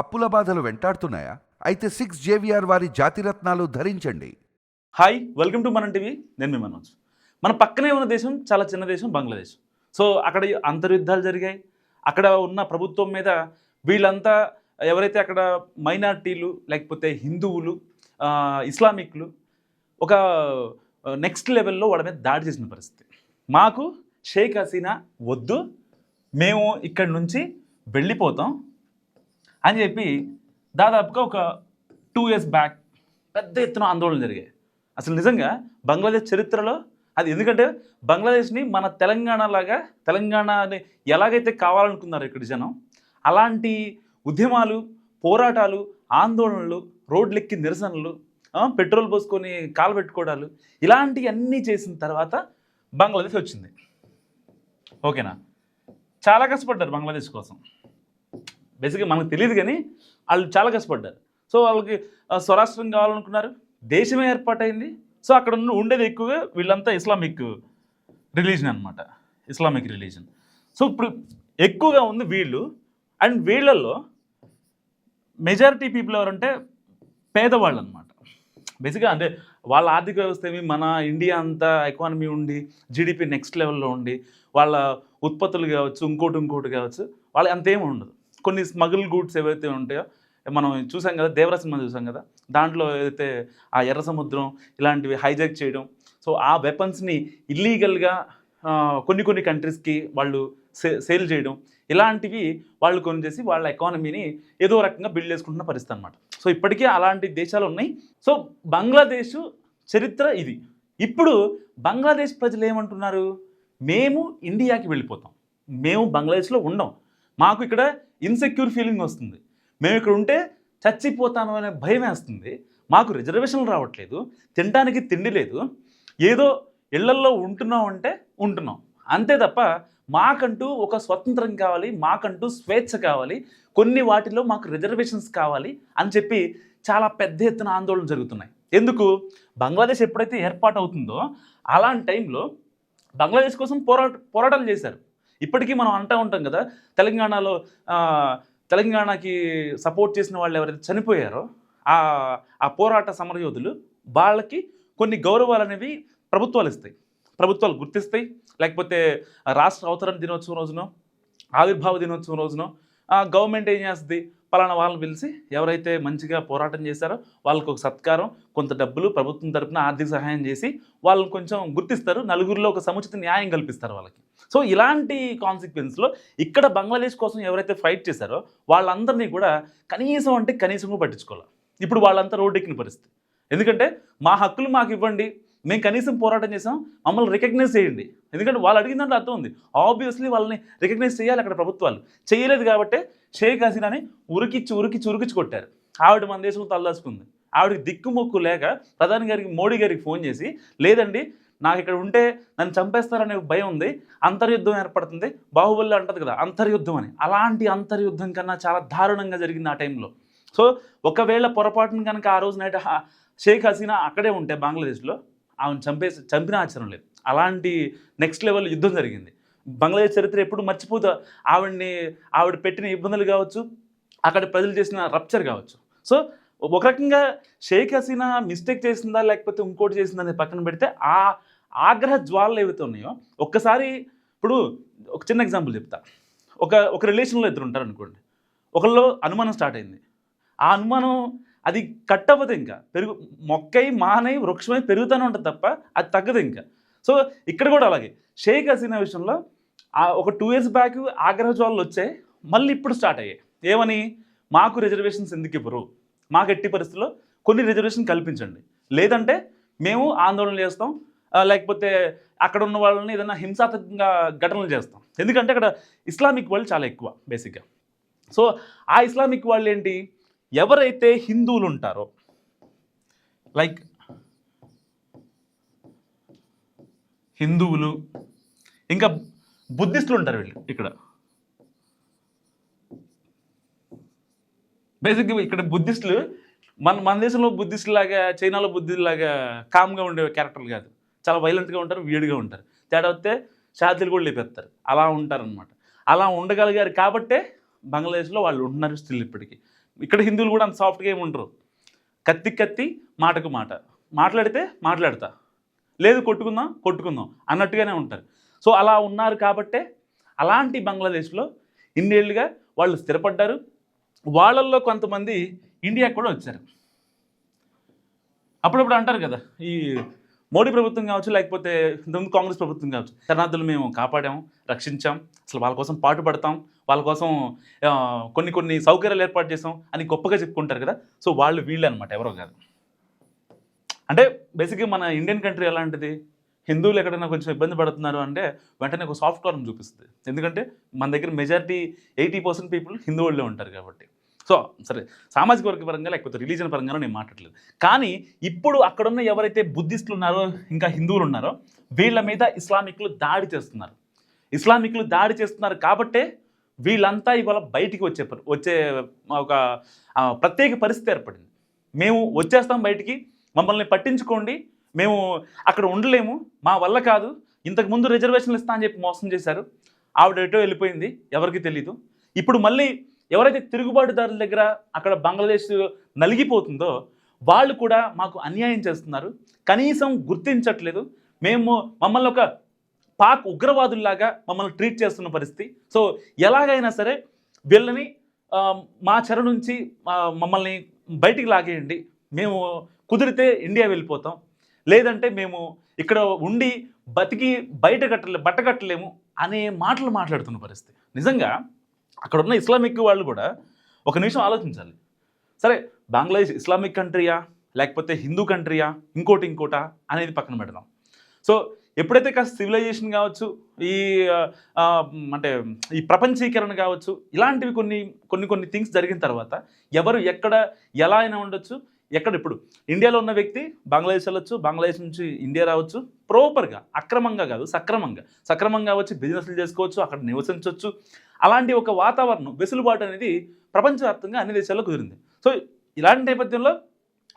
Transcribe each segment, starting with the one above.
అప్పుల బాధలు వెంటాడుతున్నాయా? అయితే సిక్స్ జేవిఆర్ వారి జాతిరత్నాలు ధరించండి. హాయ్ వెల్కమ్ టు మన టీవీ నేను మీ మనోజ్. మన పక్కనే ఉన్న దేశం చాలా చిన్న దేశం బంగ్లాదేశ్. సో అక్కడ అంతర్యుద్ధాలు జరిగాయి. అక్కడ ఉన్న ప్రభుత్వం మీద వీళ్ళంతా ఎవరైతే అక్కడ మైనార్టీలు లేకపోతే హిందువులు ఇస్లామిక్లు ఒక నెక్స్ట్ లెవెల్లో వాళ్ళ మీద దాడి చేసిన పరిస్థితి. మాకు షేక్ హసీనా వద్దు. మేము ఇక్కడి నుంచి వెళ్ళిపోతాం. అని చెప్పి దాదాపుగా ఒక టూ ఇయర్స్ బ్యాక్ పెద్ద ఎత్తున ఆందోళనలు జరిగాయి. అసలు నిజంగా బంగ్లాదేశ్ చరిత్రలో అది ఎందుకంటే బంగ్లాదేశ్ని మన తెలంగాణ లాగా తెలంగాణని ఎలాగైతే కావాలనుకున్నారు ఇక్కడ జనం అలాంటి ఉద్యమాలు పోరాటాలు ఆందోళనలు రోడ్లెక్కి నిరసనలు పెట్రోల్ పోసుకొని కాలు పెట్టుకోవడాలు ఇలాంటివన్నీ చేసిన తర్వాత బంగ్లాదేశ్ వచ్చింది. ఓకేనా? చాలా కష్టపడ్డారు బంగ్లాదేశ్ కోసం. బేసిక్గా మనకు తెలియదు కానీ వాళ్ళు చాలా కష్టపడ్డారు. సో వాళ్ళకి స్వరాష్ట్రం కావాలనుకున్నారు. దేశమే ఏర్పాటైంది. సో అక్కడ ఉండేది ఎక్కువగా వీళ్ళంతా ఇస్లామిక్ రిలీజన్ అనమాట ఇస్లామిక్ రిలీజన్. సో ఇప్పుడు ఎక్కువగా ఉంది వీళ్ళు. అండ్ వీళ్ళల్లో మెజారిటీ పీపుల్ ఎవరంటే పేదవాళ్ళు అనమాట బేసిక్గా అంటే వాళ్ళ ఆర్థిక వ్యవస్థ ఏమి మన ఇండియా అంతా ఎకానమీ ఉండి జీడిపి నెక్స్ట్ లెవెల్లో ఉండి వాళ్ళ ఉత్పత్తులు కావచ్చు ఇంకోటి ఇంకోటి కావచ్చు వాళ్ళు అంతేమి ఉండదు. కొన్ని స్మగుల్ గూడ్స్ ఏవైతే ఉంటాయో మనం చూసాం కదా దేవరా సినిమా చూసాం కదా దాంట్లో ఏదైతే ఆ ఎర్ర సముద్రం ఇలాంటివి హైజాక్ చేయడం సో ఆ వెపన్స్ని ఇల్లీగల్గా కొన్ని కొన్ని కంట్రీస్కి వాళ్ళు సే సేల్ చేయడం ఇలాంటివి వాళ్ళు కొని చేసి వాళ్ళ ఎకానమీని ఏదో రకంగా బిల్డ్ చేసుకుంటున్న పరిస్థితి అనమాట సో ఇప్పటికీ అలాంటి దేశాలు ఉన్నాయి. సో బంగ్లాదేశ్ చరిత్ర ఇది. ఇప్పుడు బంగ్లాదేశ్ ప్రజలు ఏమంటున్నారు? మేము ఇండియాకి వెళ్ళిపోతాం. మేము బంగ్లాదేశ్లో ఉండం. మాకు ఇక్కడ ఇన్సెక్యూర్ ఫీలింగ్ వస్తుంది. మేము ఇక్కడ ఉంటే చచ్చిపోతాము అనే భయం వేస్తుంది. మాకు రిజర్వేషన్లు రావట్లేదు. తినడానికి తిండి లేదు. ఏదో ఇళ్ళల్లో ఉంటున్నాం అంటే ఉంటున్నాం. అంతే తప్ప మాకంటూ ఒక స్వతంత్రం కావాలి మాకంటూ స్వేచ్ఛ కావాలి కొన్ని వాటిలో మాకు రిజర్వేషన్స్ కావాలి అని చెప్పి చాలా పెద్ద ఎత్తున ఆందోళన జరుగుతున్నాయి. ఎందుకు? బంగ్లాదేశ్ ఎప్పుడైతే ఏర్పాటు అవుతుందో అలాంటి టైంలో బంగ్లాదేశ్ కోసం పోరాట పోరాటాలు చేశారు. ఇప్పటికీ మనం అంటూ ఉంటాం కదా తెలంగాణలో తెలంగాణకి సపోర్ట్ చేసిన వాళ్ళు ఎవరైతే చనిపోయారో ఆ ఆ పోరాట సమరయోధులు వాళ్ళకి కొన్ని గౌరవాలు అనేవి ప్రభుత్వాలు ఇస్తాయి. ప్రభుత్వాలు గుర్తిస్తాయి. లేకపోతే రాష్ట్ర అవతరణ దినోత్సవం రోజునో ఆవిర్భావ దినోత్సవం రోజునో గవర్నమెంట్ ఏం చేస్తుంది? పలానా వాళ్ళని పిలిచి ఎవరైతే మంచిగా పోరాటం చేశారో వాళ్ళకి ఒక సత్కారం కొంత డబ్బులు ప్రభుత్వం తరపున ఆర్థిక సహాయం చేసి వాళ్ళని కొంచెం గుర్తిస్తారు. నలుగురిలో ఒక సముచిత న్యాయం కల్పిస్తారు వాళ్ళకి. సో ఇలాంటి కాన్సిక్వెన్స్లో ఇక్కడ బంగ్లాదేశ్ కోసం ఎవరైతే ఫైట్ చేశారో వాళ్ళందరినీ కూడా కనీసం అంటే కనీసం పట్టించుకోవాలి. ఇప్పుడు వాళ్ళంతా రోడ్డెక్కిన పరిస్థితి. ఎందుకంటే మా హక్కులు మాకు ఇవ్వండి మేము కనీసం పోరాటం చేసాం మమ్మల్ని రికగ్నైజ్ చేయండి. ఎందుకంటే వాళ్ళు అడిగిన దాంట్లో అర్థం ఉంది. ఆబ్వియస్లీ వాళ్ళని రికగ్నైజ్ చేయాలి అక్కడ ప్రభుత్వాలు. చేయలేదు కాబట్టి షేక్ హసీనాని ఉరికిచ్చి ఉరికిచ్చి ఉరికిచ్చి కొట్టారు. ఆవిడ మన దేశంలో తలదాచుకుంది. ఆవిడకి దిక్కుమొక్కు లేక ప్రధాని గారికి మోడీ గారికి ఫోన్ చేసి లేదండి నాకు ఇక్కడ ఉంటే నన్ను చంపేస్తారనే భయం ఉంది అంతర్యుద్ధం ఏర్పడుతుంది బాహుబలి అంటది కదా అంతర్యుద్ధం అని. అలాంటి అంతర్యుద్ధం కన్నా చాలా దారుణంగా జరిగింది ఆ టైంలో. సో ఒకవేళ పొరపాటున కనుక ఆ రోజు నైట్ షేక్ హసీనా అక్కడే ఉంటే బంగ్లాదేశ్లో ఆమెను చంపేసి చంపిన ఆచరణ లేదు. అలాంటి నెక్స్ట్ లెవెల్ యుద్ధం జరిగింది. బంగ్లాదేశ్ చరిత్ర ఎప్పుడు మర్చిపోతా ఆవిడ్ని ఆవిడ పెట్టిన ఇబ్బందులు కావచ్చు అక్కడ ప్రజలు చేసిన రప్చర్ కావచ్చు. సో ఒక రకంగా షేక్ హసీనా మిస్టేక్ చేసిందా లేకపోతే ఇంకోటి చేసిందా అనేది పక్కన పెడితే ఆ ఆగ్రహ జ్వాలలు ఏవైతే ఉన్నాయో ఒక్కసారి ఇప్పుడు ఒక చిన్న ఎగ్జాంపుల్ చెప్తా. ఒక ఒక రిలేషన్లో ఇద్దరు ఉంటారు అనుకోండి. ఒకళ్ళు అనుమానం స్టార్ట్ అయింది. ఆ అనుమానం అది కట్ అవ్వదు ఇంకా. పెరుగు మొక్కై మానై వృక్షమై పెరుగుతూనే ఉంటుంది తప్ప అది తగ్గదు ఇంకా. సో ఇక్కడ కూడా అలాగే. షేక్ హసీనా విషయంలో ఆ ఒక టూ ఇయర్స్ బ్యాక్ ఆగ్రహ జ్వాలలు వచ్చాయి మళ్ళీ ఇప్పుడు స్టార్ట్ అయ్యాయి. ఏమని? మాకు రిజర్వేషన్స్ ఎందుకు ఇవ్వరు? మాకు ఎట్టి పరిస్థితుల్లో కొన్ని రిజర్వేషన్ కల్పించండి. లేదంటే మేము ఆందోళన చేస్తాం లేకపోతే అక్కడ ఉన్న వాళ్ళని ఏదైనా హింసాత్మకంగా ఘటనలు చేస్తాం. ఎందుకంటే అక్కడ ఇస్లామిక్ వాళ్ళు చాలా ఎక్కువ బేసిక్గా సో ఆ ఇస్లామిక్ వాళ్ళు ఏంటి? ఎవరైతే హిందువులు ఉంటారో లైక్ హిందువులు ఇంకా బుద్ధిస్టులు ఉంటారు వీళ్ళు ఇక్కడ. బేసిక్గా ఇక్కడ బుద్ధిస్టులు మన మన దేశంలో బుద్ధిస్టులు లాగా చైనాలో లాగా కామ్గా ఉండే క్యారెక్టర్లు కాదు. చాలా వైలెంట్గా ఉంటారు వీడిగా ఉంటారు. తేడా వస్తే షాతులు కూడా లేపేస్తారు. అలా ఉంటారనమాట అలా ఉండగలిగారు కాబట్టే బంగ్లాదేశ్లో వాళ్ళు ఉంటున్నారు స్టిల్ ఇప్పటికీ. ఇక్కడ హిందువులు కూడా అంత సాఫ్ట్గా ఏమి ఉండరు కత్తి కత్తి మాటకు మాట. మాట్లాడితే మాట్లాడతా. లేదు కొట్టుకుందాం కొట్టుకుందాం అన్నట్టుగానే ఉంటారు. సో అలా ఉన్నారు కాబట్టే అలాంటి బంగ్లాదేశ్లో ఇన్నేళ్ళుగా వాళ్ళు స్థిరపడ్డారు. వాళ్ళల్లో కొంతమంది ఇండియాకి కూడా వచ్చారు. అప్పుడప్పుడు అంటారు కదా ఈ మోడీ ప్రభుత్వం కావచ్చు లేకపోతే ఇంతకుముందు కాంగ్రెస్ ప్రభుత్వం కావచ్చు శరణార్థులు మేము కాపాడాము రక్షించాం అసలు వాళ్ళ కోసం పాటు పడతాం వాళ్ళ కోసం కొన్ని కొన్ని సౌకర్యాలు ఏర్పాటు చేసాం అని గొప్పగా చెప్పుకుంటారు కదా. సో వాళ్ళు వీళ్ళు అనమాట ఎవరో కాదు. అంటే బేసిక్గా మన ఇండియన్ కంట్రీ ఎలాంటిది? హిందువులు ఎక్కడైనా కొంచెం ఇబ్బంది పడుతున్నారు అంటే వెంటనే ఒక సాఫ్ట్ కార్న్ చూపిస్తుంది. ఎందుకంటే మన దగ్గర మెజారిటీ ఎయిటీ పర్సెంట్ పీపుల్ హిందువుల్లో ఉంటారు కాబట్టి. సో సరే సామాజిక వర్గ పరంగా లేకపోతే రిలీజన్ పరంగానో నేను మాట్లాడలేదు. కానీ ఇప్పుడు అక్కడున్న ఎవరైతే బుద్ధిస్టులు ఉన్నారో ఇంకా హిందువులు ఉన్నారో వీళ్ళ మీద ఇస్లామిక్లు దాడి చేస్తున్నారు. ఇస్లామిక్లు దాడి చేస్తున్నారు కాబట్టే వీళ్ళంతా ఇవాళ బయటికి వచ్చే వచ్చే ఒక ప్రత్యేక పరిస్థితి ఏర్పడింది. మేము వచ్చేస్తాం బయటికి మమ్మల్ని పట్టించుకోండి మేము అక్కడ ఉండలేము మా వల్ల కాదు. ఇంతకు ముందు రిజర్వేషన్లు ఇస్తా అని చెప్పి మోసం చేశారు. ఆవిడ ఎటో వెళ్ళిపోయింది ఎవరికి తెలీదు. ఇప్పుడు మళ్ళీ ఎవరైతే తిరుగుబాటుదారుల దగ్గర అక్కడ బంగ్లాదేశ్ నలిగిపోతుందో వాళ్ళు కూడా మాకు అన్యాయం చేస్తున్నారు. కనీసం గుర్తించట్లేదు. మేము మమ్మల్ని ఒక పాక్ ఉగ్రవాదుల్లాగా మమ్మల్ని ట్రీట్ చేస్తున్న పరిస్థితి. సో ఎలాగైనా సరే వీళ్ళని మా చెర నుంచి మమ్మల్ని బయటికి లాగేయండి. మేము కుదిరితే ఇండియా వెళ్ళిపోతాం. లేదంటే మేము ఇక్కడ ఉండి బతికి బయట కట్టలే బట్ట కట్టలేము అనే మాటలు మాట్లాడుతున్న పరిస్థితి. నిజంగా అక్కడ ఉన్న ఇస్లామిక్ వాళ్ళు కూడా ఒక నిమిషం ఆలోచించాలి. సరే బంగ్లాదేశ్ ఇస్లామిక్ కంట్రీయా? లేకపోతే హిందూ కంట్రీయా? ఇంకోటి ఇంకోటా? అనేది పక్కన పెడదాం. సో ఎప్పుడైతే కాస్త సివిలైజేషన్ కావచ్చు ఈ అంటే ఈ ప్రపంచీకరణ కావచ్చు ఇలాంటివి కొన్ని కొన్ని కొన్ని థింగ్స్ జరిగిన తర్వాత ఎవరు ఎక్కడ ఎలా అయినా ఉండొచ్చు ఎక్కడ ఇప్పుడు ఇండియాలో ఉన్న వ్యక్తి బంగ్లాదేశ్ వెళ్ళొచ్చు బంగ్లాదేశ్ నుంచి ఇండియా రావచ్చు ప్రాపర్గా అక్రమంగా కాదు సక్రమంగా. సక్రమంగా వచ్చి బిజినెస్లు చేసుకోవచ్చు అక్కడ నివసించవచ్చు అలాంటి ఒక వాతావరణం వెసులుబాటు అనేది ప్రపంచవ్యాప్తంగా అన్ని దేశాల్లో కుదిరింది. సో ఇలాంటి నేపథ్యంలో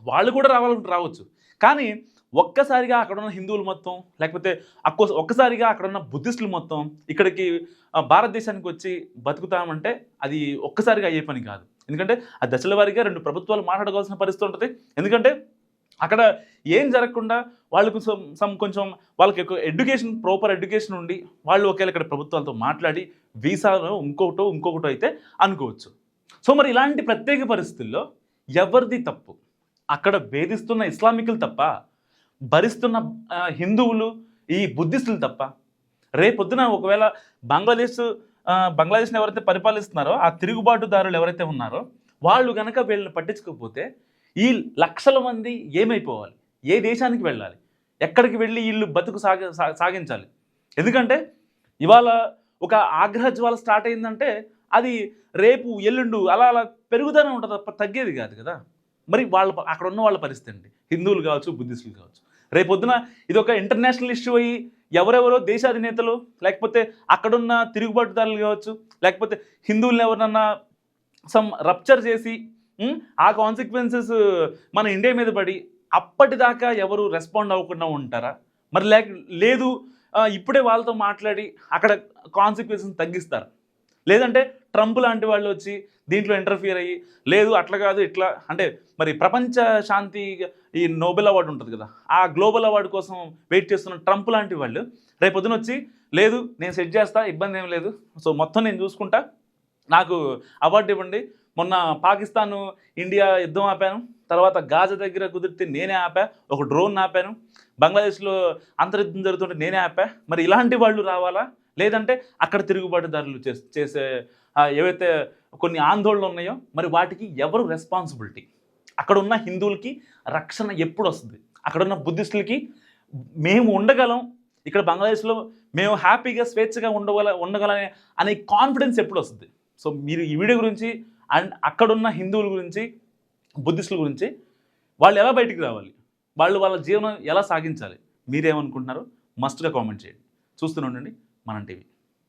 వాళ్ళు కూడా రావాలంటే రావచ్చు. కానీ ఒక్కసారిగా అక్కడ ఉన్న హిందువులు మొత్తం లేకపోతే అక్కో ఒక్కసారిగా అక్కడ ఉన్న బుద్ధిస్టులు మొత్తం ఇక్కడికి భారతదేశానికి వచ్చి బతుకుతామంటే అది ఒక్కసారిగా అయ్యే పని కాదు. ఎందుకంటే ఆ దశల వారీగా రెండు ప్రభుత్వాలు మాట్లాడుకోవాల్సిన పరిస్థితి ఉంటుంది. ఎందుకంటే అక్కడ ఏం జరగకుండా వాళ్ళకు సమ్ కొంచెం వాళ్ళకి ఎక్కువ ఎడ్యుకేషన్ ప్రాపర్ ఎడ్యుకేషన్ ఉండి వాళ్ళు ఒకవేళ ఇక్కడ ప్రభుత్వాలతో మాట్లాడి వీసాలో ఇంకొకటో ఇంకొకటో అయితే అనుకోవచ్చు. సో మరి ఇలాంటి ప్రత్యేక పరిస్థితుల్లో ఎవరిది తప్పు? అక్కడ వేధిస్తున్న ఇస్లామికులు తప్ప భరిస్తున్న హిందువులు ఈ బుద్ధిస్టులు తప్ప. రేపొద్దున ఒకవేళ బంగ్లాదేశ్ బంగ్లాదేశ్ని ఎవరైతే పరిపాలిస్తున్నారో ఆ తిరుగుబాటుదారులు ఎవరైతే ఉన్నారో వాళ్ళు కనుక వీళ్ళని పట్టించుకోకపోతే ఈ లక్షల మంది ఏమైపోవాలి? ఏ దేశానికి వెళ్ళాలి? ఎక్కడికి వెళ్ళి వీళ్ళు బతుకు సాగ సా- సాగించాలి? ఎందుకంటే ఇవాళ ఒక ఆగ్రహ జ్వాల స్టార్ట్ అయిందంటే అది రేపు ఎల్లుండు అలా అలా పెరుగుతూనే ఉంటుంది తప్ప తగ్గేది కాదు కదా? మరి వాళ్ళ అక్కడ ఉన్న వాళ్ళ పరిస్థితి అండి హిందువులు కావచ్చు బుద్ధిస్టులు కావచ్చు. రేపొద్దున ఇది ఒక ఇంటర్నేషనల్ ఇష్యూ అయ్యి ఎవరెవరో దేశాధినేతలు లేకపోతే అక్కడున్న తిరుగుబాటుదారులు కావచ్చు లేకపోతే హిందువులను ఎవరినన్నా సమ్ రప్చర్ చేసి ఆ కాన్సిక్వెన్సెస్ మన ఇండియా మీద పడి అప్పటిదాకా ఎవరు రెస్పాండ్ అవ్వకుండా ఉంటారా? మరి లేక లేదు ఇప్పుడే వాళ్ళతో మాట్లాడి అక్కడ కాన్సిక్వెన్సెస్ తగ్గిస్తారు? లేదంటే ట్రంప్ లాంటి వాళ్ళు వచ్చి దీంట్లో ఇంటర్ఫియర్ అయ్యి లేదు అట్లా కాదు ఇట్లా అంటే మరి ప్రపంచ శాంతి ఈ నోబెల్ అవార్డు ఉంటుంది కదా ఆ గ్లోబల్ అవార్డు కోసం వెయిట్ చేస్తున్న ట్రంప్ లాంటి వాళ్ళు రేపు పొద్దున వచ్చి లేదు నేను సెట్ చేస్తా ఇబ్బంది ఏం లేదు. సో మొత్తం నేను చూసుకుంటా. నాకు అవార్డు ఇవ్వండి. మొన్న పాకిస్తాన్ ఇండియా యుద్ధం ఆపాను. తర్వాత గాజా దగ్గర కుదిరితే నేనే ఆపా. ఒక డ్రోన్ ఆపాను. బంగ్లాదేశ్లో అంతర్యుద్ధం జరుగుతుంటే నేనే ఆపా. మరి ఇలాంటి వాళ్ళు రావాలా? లేదంటే అక్కడ తిరుగుబాటుదారులు చేసే ఏవైతే కొన్ని ఆందోళనలు ఉన్నాయో మరి వాటికి ఎవరు రెస్పాన్సిబిలిటీ అక్కడ ఉన్న హిందువులకి రక్షణ ఎప్పుడు వస్తుంది? అక్కడ ఉన్న బుద్ధిస్టులకి మేము ఉండగలం ఇక్కడ బంగ్లాదేశ్లో మేము హ్యాపీగా స్వేచ్ఛగా ఉండగల ఉండగలనే అనే కాన్ఫిడెన్స్ ఎప్పుడు వస్తుంది? సో మీరు ఈ వీడియో గురించి అండ్ అక్కడున్న హిందువుల గురించి బుద్ధిస్టుల గురించి వాళ్ళు ఎలా బయటికి రావాలి? వాళ్ళు వాళ్ళ జీవనం ఎలా సాగించాలి? మీరేమనుకుంటున్నారో? మస్ట్గా కామెంట్ చేయండి. చూస్తూనే ఉండండి. మనం టీవీ.